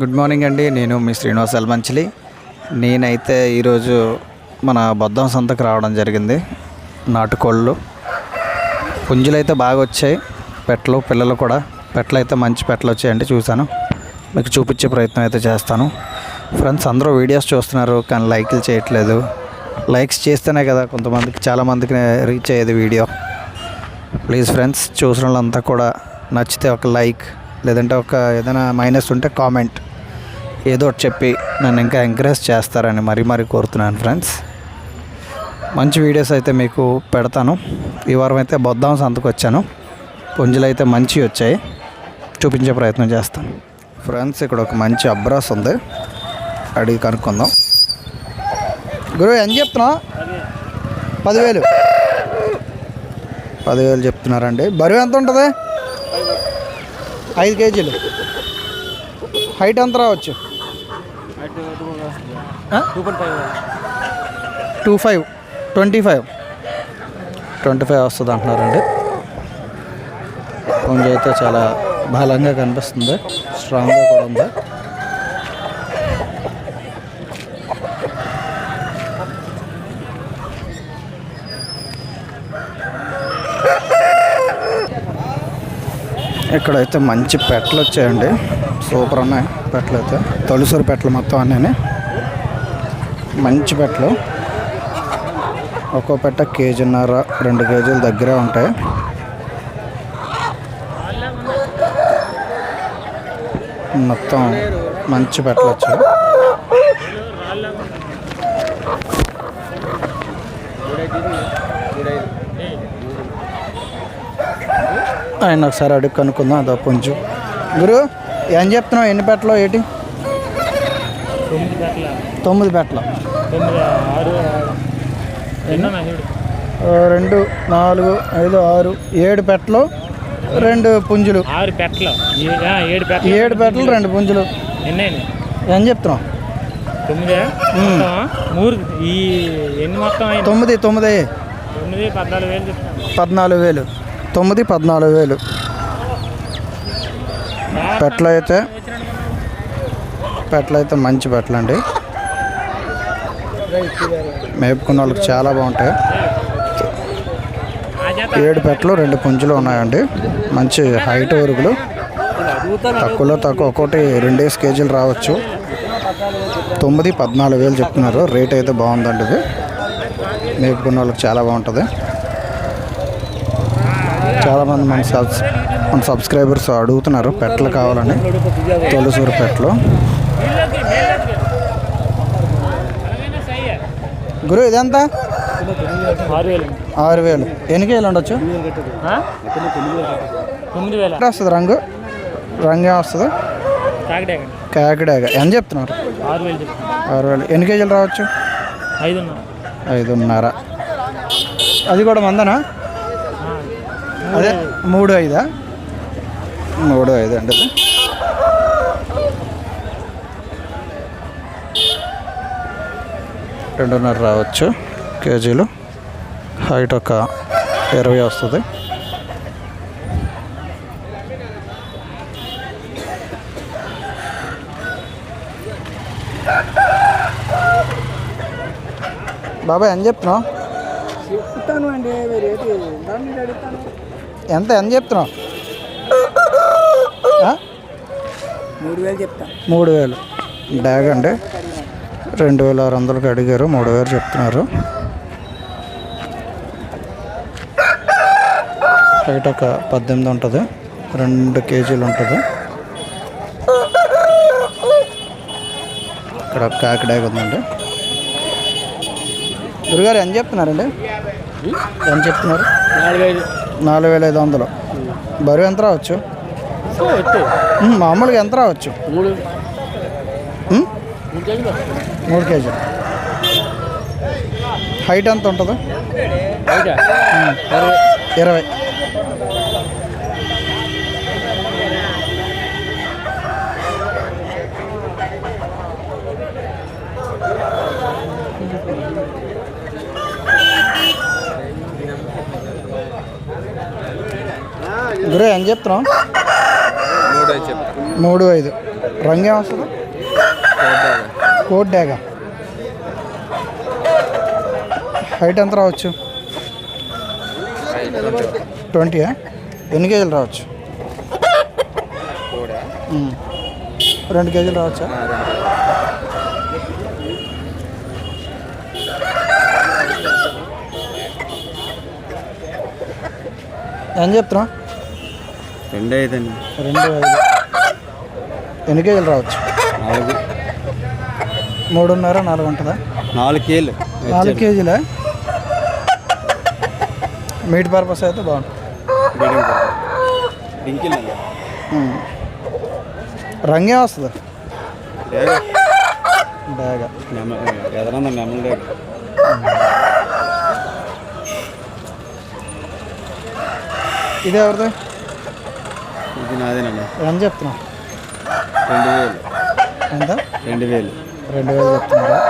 Good morning అండి. నేను మీ శ్రీనివాస్ అల్మంచిలి నేనైతే ఈరోజు మన బొద్దం సంతకు రావడం జరిగింది. నాటుకోళ్ళు. పుంజులు అయితే బాగా వచ్చాయి. పెట్టలు పిల్లలు కూడా. పెట్టలు అయితే మంచి పెట్టలు వచ్చాయండి చూశాను. మీకు చూపించే ప్రయత్నం అయితే చేస్తాను. ఫ్రెండ్స్ అందరూ వీడియోస్ చూస్తున్నారు కానీ లైక్లు చేయట్లేదు. లైక్స్ చేస్తేనే కదా కొంతమందికి చాలామందికి రీచ్ అయ్యేది వీడియో. ప్లీజ్ ఫ్రెండ్స్ చూసిన వాళ్ళంతా కూడా నచ్చితే ఒక లైక్ లేదంటే ఒక ఏదైనా మైనస్ ఉంటే కామెంట్ ఏదో ఒకటి చెప్పి నన్ను ఇంకా ఎంకరేజ్ చేస్తారని మరీ మరీ కోరుతున్నాను ఫ్రెండ్స్ మంచి వీడియోస్ అయితే మీకు పెడతాను. ఈ వారం అయితే బొద్దాం సంతకు వచ్చాను. పుంజులు అయితే మంచి వచ్చాయి. చూపించే ప్రయత్నం చేస్తాను. ఫ్రెండ్స్ ఇక్కడ ఒక మంచి అబ్రాస్ ఉంది. అడిగి కనుక్కుందాం. గురువు ఎంత చెప్తున్నావు? పదివేలు. పదివేలు చెప్తున్నారండి. బరువు ఎంత ఉంటుంది? ఐదు కేజీలు. హైట్ ఎంత రావచ్చు? Two five. Twenty five. Twenty five వస్తుంది అంటున్నారండి. కొంచెం అయితే చాలా బలంగా కనిపిస్తుంది. స్ట్రాంగ్గా కూడా ఉంది. ఇక్కడైతే మంచి పెట్టలు వచ్చాయండి. సూపర్ ఉన్నాయి పెట్టలు అయితే. తొలిసూరు పెట్టలు మొత్తం అన్నీ మంచి పెట్టలు. ఒక్కో పెట్ట కేజీన్నర రెండు కేజీల దగ్గరే ఉంటాయి. మొత్తం మంచి పెట్టలు వచ్చాయి. ఆయన ఒకసారి అడుగు కనుక్కుందాం అదో కొంచెం గురు ఏం చెప్తున్నావు? ఎన్ని పెట్టలు ఏంటి? తొమ్మిది పెట్టలు రెండు నాలుగు ఐదు ఆరు ఏడు పెట్టలు రెండు పుంజులు. ఆరు పెట్టలు ఏడు పెట్టలు రెండు పుంజులు. ఏం చెప్తున్నావు? తొమ్మిదే? తొమ్మిది పద్నాలుగు వేలు. తొమ్మిది పద్నాలుగు వేలు. పెట్టలు అయితే పెట్టలు అయితే మంచి పెట్టలు అండి మేపుకున్న వాళ్ళకి చాలా బాగుంటాయి. ఏడు పెట్టలు రెండు పుంజులు ఉన్నాయండి. మంచి హైట్ ఉరుగులు తక్కువలో తక్కువ ఒకటి రెండేసి కేజీలు రావచ్చు. తొమ్మిది పద్నాలుగు వేలు చెప్తున్నారు. రేట్ అయితే బాగుందండి ఇది. మేపుకున్న వాళ్ళకి చాలా బాగుంటుంది. చాలామంది మన సబ్స్ మన సబ్స్క్రైబర్స్ అడుగుతున్నారు పెట్టలు కావాలని. తొలసూరు పెట్టలు గురు ఇదెంత? ఆరు వేలు. ఎన్ని కేజీలు ఉండొచ్చు? తొమ్మిది వేల వస్తుంది రంగు? రంగు వస్తుంది? కాకిడే కాకిడాగ ఎంత చెప్తున్నారు? ఆరు వేలు. ఎన్ని కేజీలు రావచ్చు? ఐదున్నర. అది కూడా మందనా? అదే మూడు ఐదా. మూడు ఐదు? అండి. రెండున్నర రావచ్చు కేజీలు. హైట్ ఒక ఇరవై వస్తుంది. బాబాయ్ ఎంత చెప్తున్నావు? చెప్తాను అండి రేటు దాన్ని అడుగుతాను. ఎంత ఎంత చెప్తున్నావు? మూడు వేలు చెప్తా. మూడు వేలు డ్యాగ్ అండి. రెండు వేల ఆరు వందలకి అడిగారు మూడు వేలు చెప్తున్నారు. హైట్ ఒక పద్దెనిమిది ఉంటుంది. రెండు కేజీలు ఉంటుంది. ఇక్కడ ఒక కాకి డ్యాగ్ ఉందండి. గురుగారు ఎంత చెప్తున్నారండి? ఎంత చెప్తున్నారు? నాలుగు ఐదు నాలుగు వేల ఐదు వందలు. బరువు ఎంత రావచ్చు? మామూలుగా ఎంత రావచ్చు? మూడు. కేజీలు హైట్ ఎంత ఉంటుంది? ఇరవై. గురు ఏం చెప్తున్నావు? మూడు ఐదు. రంగు ఏమొస్తుంది? కోట్ డ్యాగా హైట్ ఎంత రావచ్చు? ట్వంటీయా ఎన్ని కేజీలు రావచ్చు? రెండు కేజీలు రావచ్చా? ఏం చెప్తున్నా రెండు ఐదండి రెండు ఐదు ఎన్ని కేజీలు రావచ్చు నాలుగు మూడున్నర నాలుగు ఉంటుందా నాలుగు కేళ్ళు నాలుగు కేజీలా మీట్ పర్పస్ అయితే బాగుంటుంది డింకిల్ ఉమ్. రంగే వస్తుంది బాగా ఎదరన్నా నెమలి ఇది ఎవరిది ఇది నాదేనండి ఎంత చెప్తున్నావు? రెండు వేలు. ఎంత? రెండు వేలు. రెండు వేలు చెప్తున్నారా?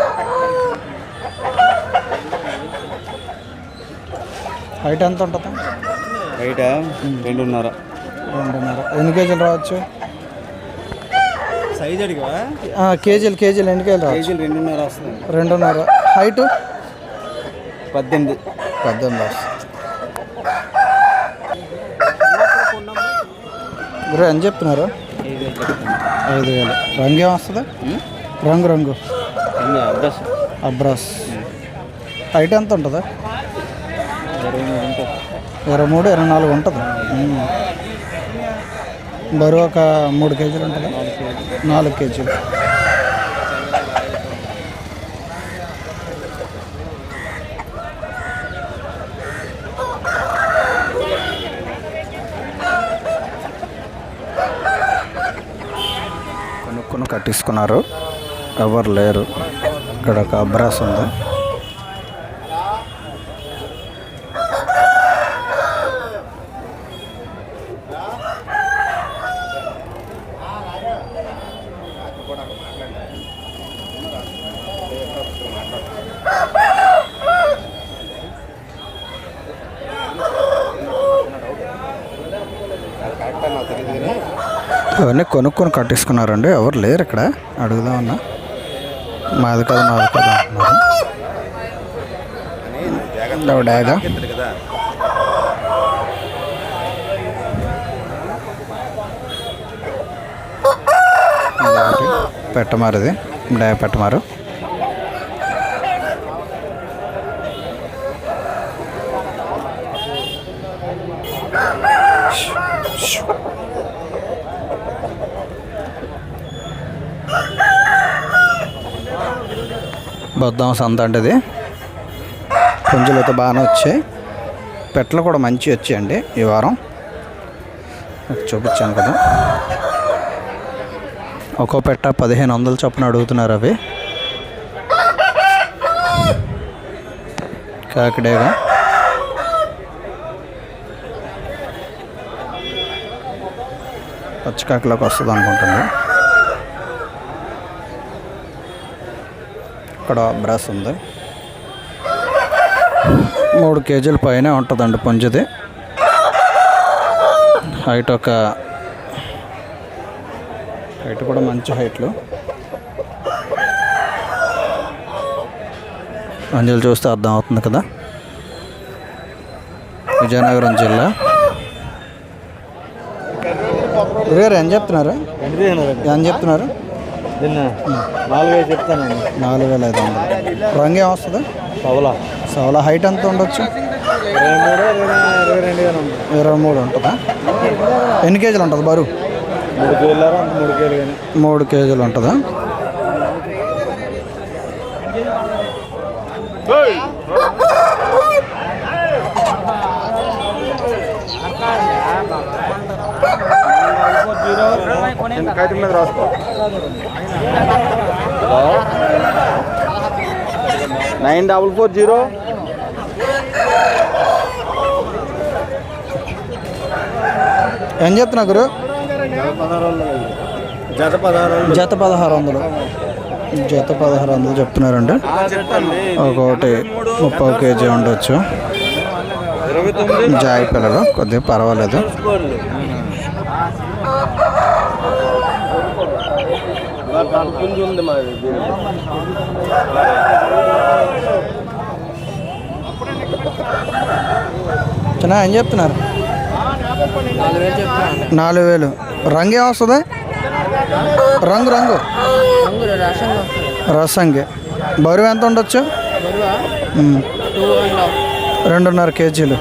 హైట్ ఎంత ఉంటుంది? బయట రెండున్నర. రెండున్నర. ఎన్ని కేజీలు రావచ్చు? సైజ్ అడిగా ఆ, కేజీలు కేజీలు. ఎన్ని కేజీలు రావచ్చు? కేజీలు రెండున్నర వస్తుంది. రెండున్నర. హైటు? పద్దెనిమిది. పద్దెనిమిది వస్తుంది. గురు ఎంత చెప్తున్నారు? ఐదు వేలు. రంగు ఏం వస్తుంది రంగు. రంగు అబ్రాస్. హైట్ ఎంత ఉంటుంది? ఇరవై మూడు ఇరవై నాలుగు ఉంటుంది. బరువు ఒక మూడు కేజీలు ఉంటుంది. నాలుగు కేజీలు. తీసుకున్నారు ఎవరు లేరు. ఇక్కడ ఒక అబ్రాస్ ఉంది. అవన్నీ కొనుక్కొని కట్టించుకున్నారండి ఎవరు లేరు ఇక్కడ. అడుగుదామన్నా మాది కాదు మాది కాదు అంటున్నారు. డాగా. పెట్టమారు పెట్టమారుది. డా పెట్టమారు. వద్దాం సంత అంటది. ఇది పుంజులు అయితే బాగానే వచ్చాయి. పెట్టలు కూడా మంచి వచ్చాయండి ఈ వారం. చూపించాను కదా. ఒక్కో పెట్ట పదిహేను వందలు చొప్పున అడుగుతున్నారు అవి. కాకిడేగా పచ్చికాకిలోకి వస్తుంది అనుకుంటుంది ఇక్కడ బ్రష్ ఉంది. మూడు కేజీల పైనే ఉంటుందండి పుంజది. హైట్ ఒక హైట్ కూడా మంచి హైట్లు. అంజలి చూస్తే అర్థం అవుతుంది కదా. విజయనగరం జిల్లా. గురుగారు ఏం చెప్తున్నారు? ఏం చెప్తున్నారు? నాలుగు వేలు చెప్తానండి నాలుగు వేల ఐదు వందలు రంగు ఏమొస్తుంది పవలా సవలా హైట్ ఎంత ఉండొచ్చు ఇరవై మూడు ఇరవై రెండు వేలు ఉంది ఇరవై మూడు ఉంటుందా ఎన్ని కేజీలు ఉంటుంది బరువు మూడు కేజీలు మూడు కేజీలు కానీ మూడు కేజీలు ఉంటుందా మీద రాసుకో నైన్ డబల్ ఫోర్ జీరో. ఏం చెప్తున్నా గురు? జత పదహారు జత పదహారు వందలు. జత పదహారు వందలు చెప్తున్నారండి ఒక్కొక్కటి ముప్పై కేజీ ఉండొచ్చు. జాయి పిల్లలు కొద్దిగా పర్వాలేదు. గుంజు ఉంది మాది ఏం చెప్తున్నారు? నాలుగు వేలు. రంగు ఏమొస్తుంది? రంగు రంగు. రసంగి. బరువు ఎంత ఉండొచ్చు? రెండున్నర కేజీలు.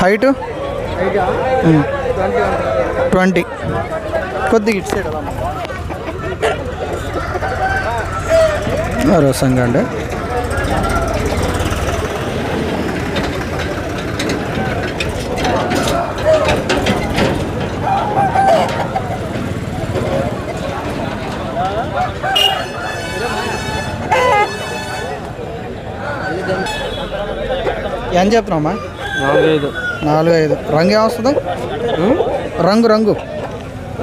హైటు? ట్వంటీ. కొద్దిగా ఇటు సైడ్ రసంగా అండి. ఏం చెప్తున్నామ్మా నాలుగైదు. నాలుగు ఐదు రంగు ఏమొస్తుంది? రంగు రంగు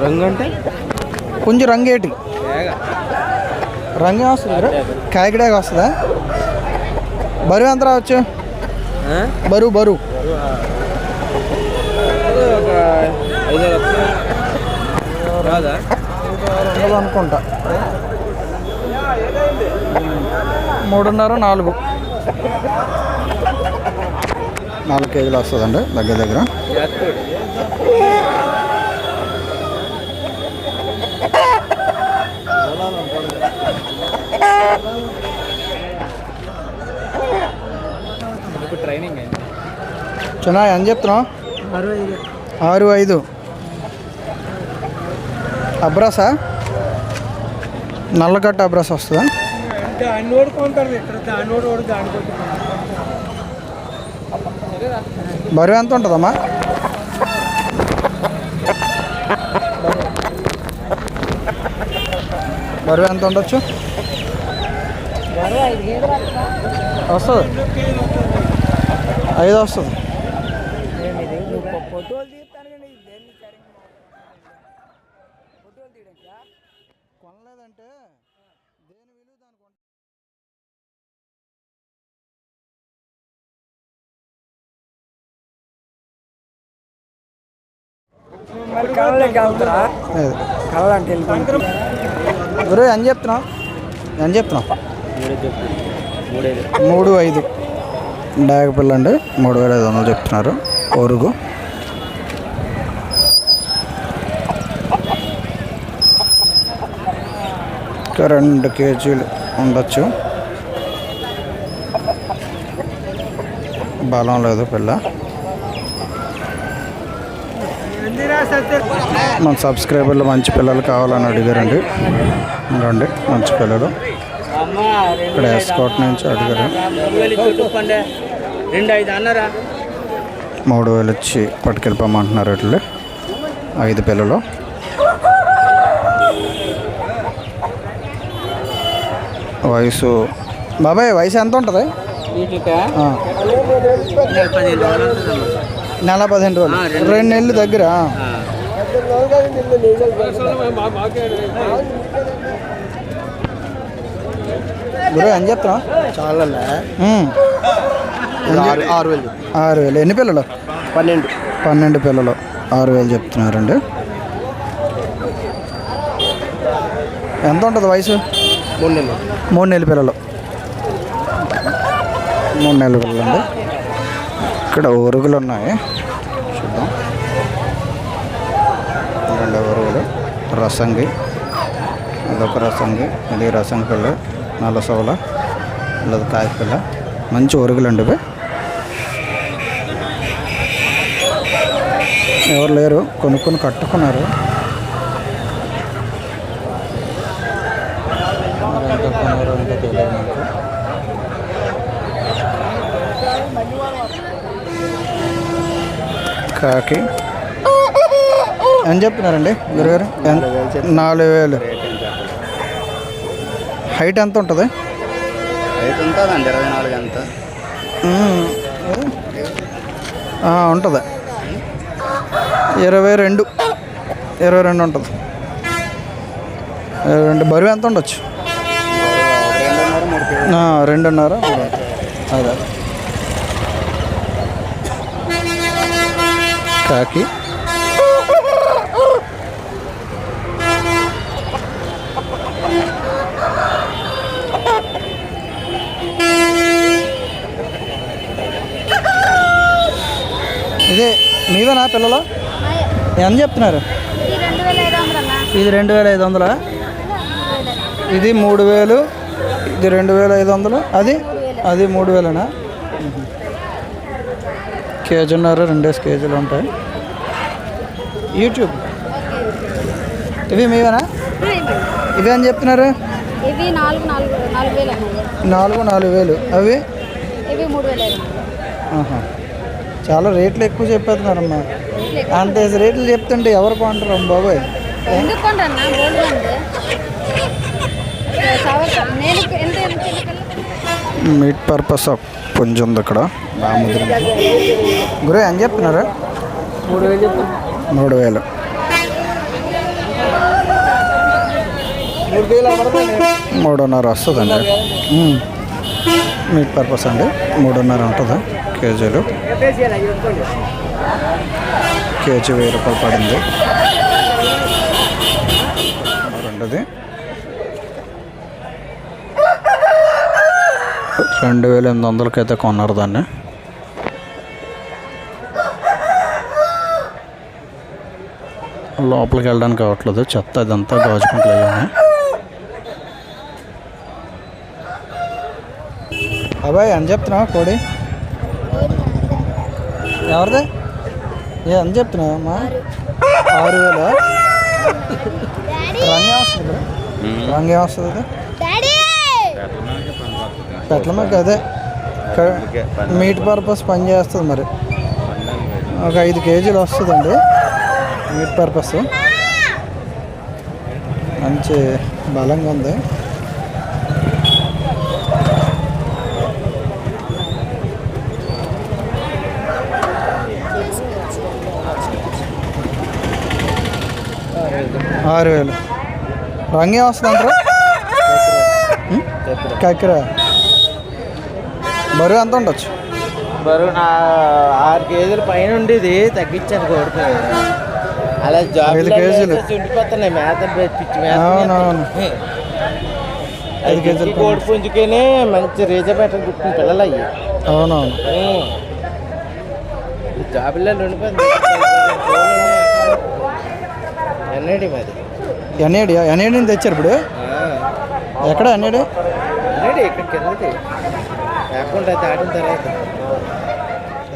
రంగు. అంటే కొంచెం రంగు ఏంటి రంగు ఏమొస్తుంది? కాకిడాక వస్తుందా బరువు ఎంత రావచ్చు? బరువు బరువు. ఒక ఐదు లక్షలు రాదా? ఉండదు అనుకుంటా. మూడున్నర నాలుగు. నాలుగు కేజీలు వస్తుందండి దగ్గర దగ్గర. ట్రైనింగ్ చిన్న ఏం చెప్తున్నావు? ఆరు ఐదు. అబ్రాసా? నల్లగట్ట అబ్రాస్ వస్తుందా? బరువు ఎంత ఉంటుందమ్మా? బరువు ఎంత ఉండొచ్చు? వస్తుంది. ఐదు వస్తుంది. ఫోటోలు తీస్తాను కానీ దేన్ని ఫోటోలు తీయడానికి కొనలేదంటే దేని విలువ దానికి మరి కళ్ళకి వెళ్తారా కళ్ళంటే ఏం చెప్తున్నావు. ఏం చెప్తున్నావు. మూడు ఐదు. డాగ పిల్ల అండి. మూడు వేల ఐదు వందలు చెప్తున్నారు. ఒరుగు ఇంకా రెండు కేజీలు ఉండొచ్చు. బలం లేదు పిల్ల. మన సబ్స్క్రైబర్లు మంచి పిల్లలు కావాలని అడిగారండి. రండి మంచి పిల్లలు. ఇక్కడ ఎస్కోట్ నుంచి అడిగారు. రెండు ఐదు అన్నారా? మూడు వేలు ఇచ్చి పట్టుకెళ్ళిపోమంటున్నారు ఇట్లా ఐదు పిల్లలు. వయసు బాబాయ్ వయసు ఎంత ఉంటుంది? ఆ. నెల పదిహేను రోజులు రెండు నెలలు దగ్గర? గురు ఏం చెప్తున్నా చాలా ఆరు వేలు ఆరు వేలు. ఎన్ని పిల్లలు? పన్నెండు. పన్నెండు పిల్లలు. ఆరు వేలు చెప్తున్నారండి. ఎంత ఉంటుంది వయసు? మూడు నెలలు. మూడు నెలల పిల్లలు. మూడు నెలల పిల్లలు అండి ఇక్కడ ఉరుగులు ఉన్నాయి. చూద్దాం. రెండు ఉరుగులు రసంగి. అదొక రసంగి. ఇది రసంగి పిల్ల. నల్ల సోల ఇల్లది కాయపిల్ల మంచి ఉరుగులు అండి ఇవి. ఎవరు లేరు కొనుక్కొని కట్టుకున్నారు. కాకి. అని చెప్తున్నారండి గురుగారు? నాలుగు వేలు. హైట్ ఎంత ఉంటుంది? రేట్ ఉంటుందండి ఇరవై నాలుగు ఎంత? ఉంటుంది. ఇరవై రెండు. ఇరవై రెండు ఉంటుంది. ఇరవై రెండు. బరువు ఎంత ఉండొచ్చు? రెండున్నర. అదే. కాకి. ఇదే మీవేనా పిల్లలు? ఎంత చెప్తున్నారు? ఇది రెండు వేల ఐదు వందలు? ఇది మూడు వేలు ఇది రెండు వేల ఐదు వందలు? అది? అది మూడు వేలనా? కేజీన్నర రెండేసి కేజీలు ఉంటాయి. యూట్యూబ్? ఇవి మీవేనా? ఇవి అని చెప్తున్నారు? నాలుగు నాలుగు వేలు అవి? మూడు వేల ఆహా. చాలా రేట్లు ఎక్కువ చెప్పేస్తున్నారమ్మా. అంత రేట్లు చెప్తుంటే ఎవరు కొంటారు అమ్మ బాబోయ్ మీట్ పర్పస్ ఆఫ్ పుంజు ఉంది అక్కడ బాగా ముదిరింది గురు ఏం చెప్తున్నారు? మూడు వేలు. మూడు వేలు మూడున్నర. వస్తుందండి. మీట్ పర్పస్ అండి. మూడున్నర ఉంటుంది? కేజీలు. కేజీ వెయ్యి రూపాయలు పడింది. రెండుది. రెండు వేల ఎనిమిది వందలకి అయితే కొన్నారు దాన్ని. లోపలికి వెళ్ళడానికి అవ్వట్లేదు. చెత్త ఇదంతా గాజుకుంటలు అయ్యాయి అబ్బాయి అని చెప్తున్నావా కోడి? ఎవరిది? ఏ అని చెప్తున్నావా అమ్మా? ఆరు వేలు? రంగు వస్తుంది రంగు ఏమొస్తుంది పెట్టలమాక అదే క- మీట్ పర్పస్ పని చేస్తుంది మరి. ఒక ఐదు కేజీలు వస్తుందండి. మీట్ పర్పస్ మంచి బలంగా ఉంది. ఆరు వేలు రంగు ఏమొస్తుంది అంటారు? కక్కెర బరువు ఎంత ఉండొచ్చు? బరువు నా ఆరు కేజీల పైన ఉండేది తగ్గించాను కోడిపోయి అలా జాబ్ ఐదు కేజీలు. చుండిపోతున్నాయి మేత పిచ్చి మేత అవునవును. ఐదు కేజీలు. కోడి పుంజుకేనే మంచి రీజ పెట్ట గుర్తిన పిల్లలు అయ్యి. అవునవును. జాబుల్లో ఉండిపోయింది. ఎన్నడి మరి ఎన్ఏడి ఎన్ఏడి నుంచి తెచ్చారు ఇప్పుడు? ఎక్కడ ఎన్ఏడి ఎన్నడి ఇక్కడ కిందది. లేకుండా దాటిన తర్వాత.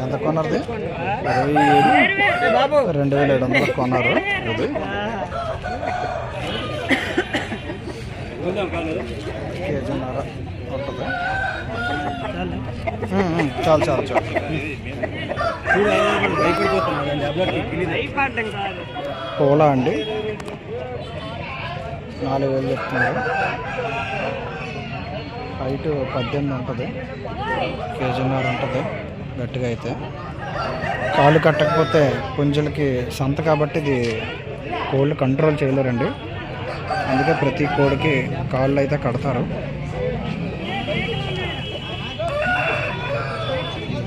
ఎంత కొన్నది రెండు వేల ఏడు వందలు కొన్నారు. ఇది. కేజీన్నర ఉంటుంది చాలు చాలు చాలు. పోలా అండి. నాలుగు వేలు చెప్తున్నారు. హైట్ పద్దెనిమిది ఉంటుంది. కేజీన్నర ఉంటుంది. గట్టిగా అయితే. కాళ్ళు కట్టకపోతే పుంజులకి సంత కాబట్టి ఇది కోళ్ళు కంట్రోల్ చేయలేరండి. అందుకే ప్రతి కోడికి కాళ్ళు అయితే కడతారు.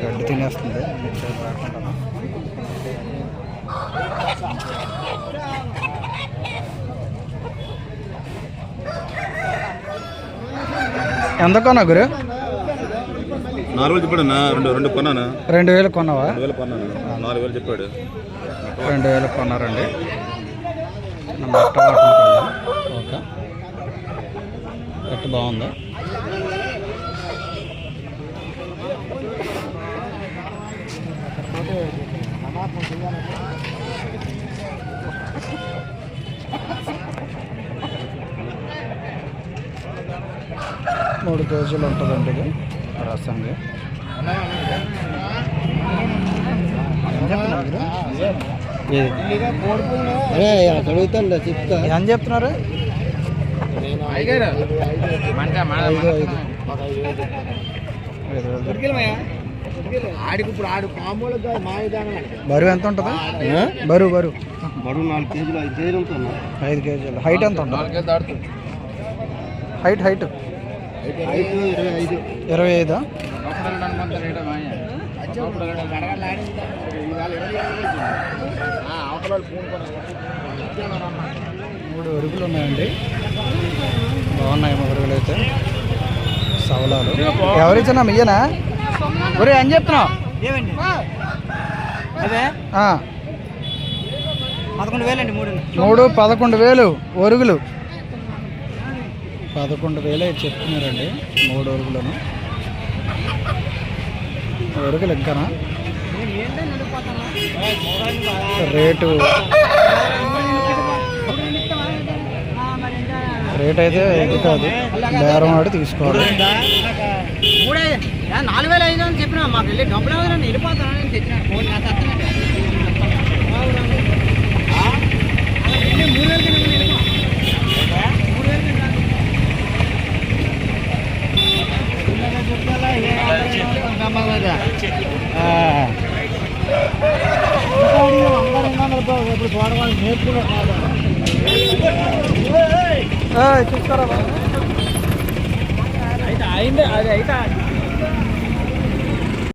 గడ్డి తినేస్తుంది ఇటు సైడ్ రాకుండా. ఎంత కొన్నా గురు? నాలుగు వేలు చెప్పాడు రెండు రెండు కొన్నాను? రెండు వేలు కొన్నావా? రెండు వేలు కొన్నాను? నాలుగు వేలు చెప్పాడు. రెండు వేలు కొన్నారండి. ఓకే. కట్టు బాగుంది? మూడు కేజీలు ఉంటుందండి ఇది మీరు? చదువుతాను చెప్తా. ఏం చెప్తున్నారు? బరువు ఎంత ఉంటుంది? బరువు బరువు. బరువు నాలుగు కేజీలు ఐదు కేజీలు ఉంటున్నా ఐదు కేజీలు. హైట్ ఎంత ఉంటుంది? హైట్ హైట్ ఇరవై ఐదు. మూడు అరుగులు ఉన్నాయండి. బాగున్నాయి మురుగులు అయితే. సవలాలు. ఎవరిచ్చినా మీయేనా ఒరే ఏం చెప్తున్నావు. పదకొండు మూడు మూడు పదకొండు వేలు ఒరుగులు. పదకొండు వేలే చెప్తున్నారండి మూడు ఒరుగులను అరుగు లెక్కనా? రేటు. రేట్ అయితే ఇది కాదు బేరం ఆడి తీసుకోవాలి. నాలుగు వేల ఐదు అని చెప్పిన మాకు వెళ్ళి డబ్బులు ఎవరైనా వెళ్ళిపోతానని నేను తెచ్చిన ఫోన్ మూడు వేలకి నేను వెళ్ళిపో మూడు వేలకి ఇప్పుడు చూడవాలి నేర్చుకున్నాడు చూస్తారా అయితే అయిందే అది అయితే